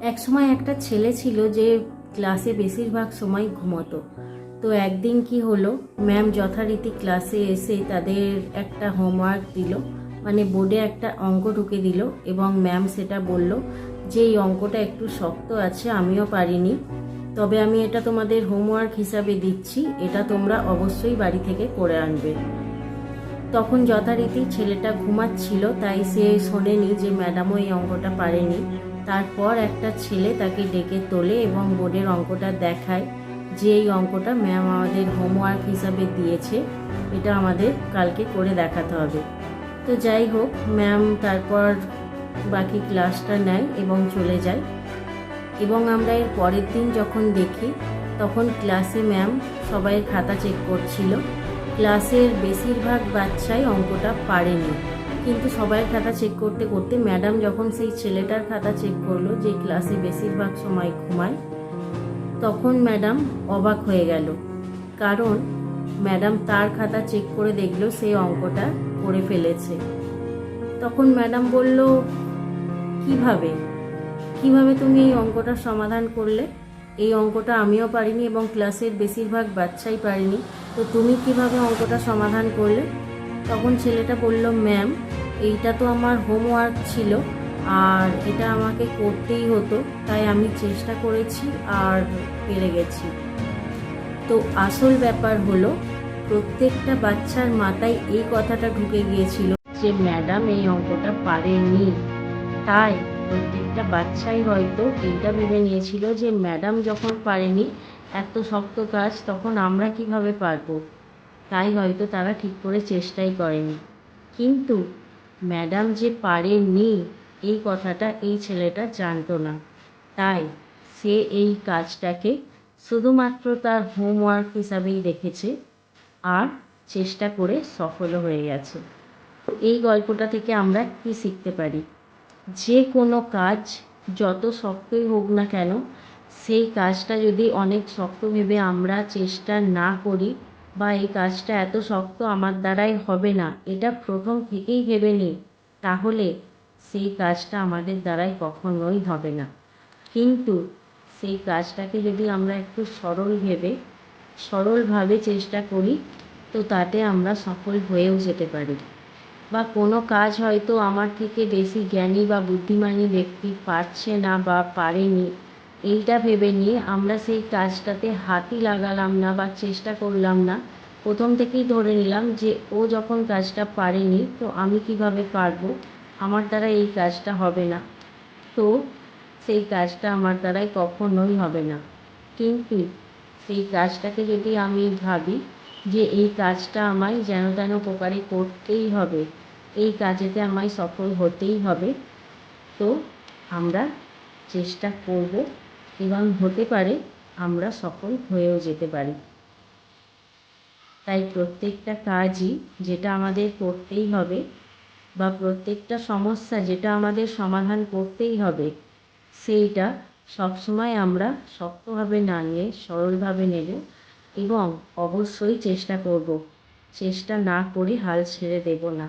এক সময় একটা ছেলে ছিল যে ক্লাসে বেশিরভাগ সময় ঘুমোতো। তো একদিন কি হলো ম্যাম যথারীতি ক্লাসে এসে তাদের একটা হোমওয়ার্ক দিল মানে বোর্ডে একটা অঙ্ক ঢুকে দিল এবং ম্যাম সেটা বলল যে, এই অঙ্কটা একটু শক্ত আছে, আমিও পারিনি। তবে আমি এটা তোমাদের হোমওয়ার্ক হিসাবে দিচ্ছি, এটা তোমরা অবশ্যই বাড়ি থেকে করে আনবে। তখন যথারীতি ছেলেটা ঘুমাচ্ছিল, তাই সে শোনেনি যে ম্যাডামও এই অঙ্কটা পারেনি। তারপর একটা ছেলে তাকে ডেকে তোলে এবং বোর্ডের অঙ্কটা দেখায়, যে এই অঙ্কটা ম্যাম আমাদের হোমওয়ার্ক হিসাবে দিয়েছে। এটা আমাদের কালকে করে দেখাতে হবে। তো যাই হোক ম্যাম তারপর বাকি ক্লাসটা নেয় এবং চলে যায়। এবং আমরা এর পরের দিন যখন দেখি, তখন ক্লাসে ম্যাম সবাই খাতা চেক করছিল। ক্লাসের বেশিরভাগ বাচ্চাই অঙ্কটা পারেনি। কিন্তু সবাই খাতা চেক করতে করতে ম্যাডাম যখন সেই ছেলেটার খাতা চেক করল, যে ক্লাসে বেশিরভাগ সময় ঘুমায়, তখন ম্যাডাম অবাক হয়ে গেল। কারণ ম্যাডাম তার খাতা চেক করে দেখল সেই অঙ্কটা করে ফেলেছে। তখন ম্যাডাম বলল, কীভাবে? কীভাবে তুমি এই অঙ্কটা সমাধান করলে? এই অঙ্কটা আমিও পারিনি এবং ক্লাসের বেশিরভাগ বাচ্চাই পারিনি। তো তুমি কীভাবে অঙ্কটা সমাধান করলে? তখন ছেলেটা বলল ম্যাম এইটা তো আমার হোমওয়ার্ক ছিল, আর এটা আমাকে করতেই হতো, তাই আমি চেষ্টা করেছি আর পেরে গেছি। তো আসল ব্যাপার হলো, প্রত্যেকটা বাচ্চার মাথায় এই কথাটা ঢুকে গিয়েছিল যে, ম্যাডাম, এই অঙ্কটা পারেনি তাই প্রত্যেকটা বাচ্চাই হয়তো এইটা ভেবে নিয়েছিল যে, ম্যাডাম যখন পারেনি এত শক্ত কাজ, তখন আমরা কীভাবে পারব? তাই হয়তো তারা ঠিক করে চেষ্টাই করেনি। কিন্তু ম্যাডাম যে পারেনি এই কথাটা এই ছেলেটা জানতো না। তাই সে এই কাজটাকে শুধুমাত্র তার হোমওয়ার্ক হিসাবেই দেখেছে আর চেষ্টা করে সফল হয়ে গেছে। এই গল্পটা থেকে আমরা কি শিখতে পারি? যে কোনো কাজ যত শক্তই হোক না কেন, সেই কাজটা যদি অনেক শক্ত ভেবে আমরা চেষ্টা না করি বা এই কাজটা এত শক্ত আমার দ্বারাই হবে না, এটা প্রথম থেকেই ভেবে নিই। তাহলে সেই কাজটা আমাদের দ্বারাই কখনোই হবে না। কিন্তু সেই কাজটাকে যদি আমরা একটু সরল ভেবে, সরলভাবে চেষ্টা করি, তো তাতে আমরা সফল হয়েও যেতে পারি। বা কোনো কাজ হয়তো আমার থেকে বেশি জ্ঞানী বা বুদ্ধিমানী ব্যক্তি পারছে না বা পারেনি এইটা ভেবে নিয়ে আমরা সেই কাজটাতে হাতই লাগালাম না বা চেষ্টা করলাম না। প্রথম থেকেই ধরে নিলাম যে ও যখন কাজটা পারেনি, তো আমি কীভাবে পারব? আমার দ্বারা এই কাজটা হবে না। তো সেই কাজটা আমার দ্বারাই কখনোই হবে না। কিন্তু সেই কাজটাকে যদি আমি ভাবি যে এই কাজটা আমায় যেন তেন প্রকারে করতেই হবে, এই কাজেতে আমায় সফল হতেই হবে, তো আমরা চেষ্টা করব এবং হতে পারে আমরা সফল হয়েও যেতে পারি। তাই প্রত্যেকটা কাজই যেটা আমাদের করতেই হবে বা প্রত্যেকটা সমস্যা যেটা আমাদের সমাধান করতেই হবে, সেইটা সবসময় আমরা শক্তভাবে না নিয়ে সরলভাবে নেব এবং অবশ্যই চেষ্টা করব। চেষ্টা না করে হাল ছেড়ে দেব না।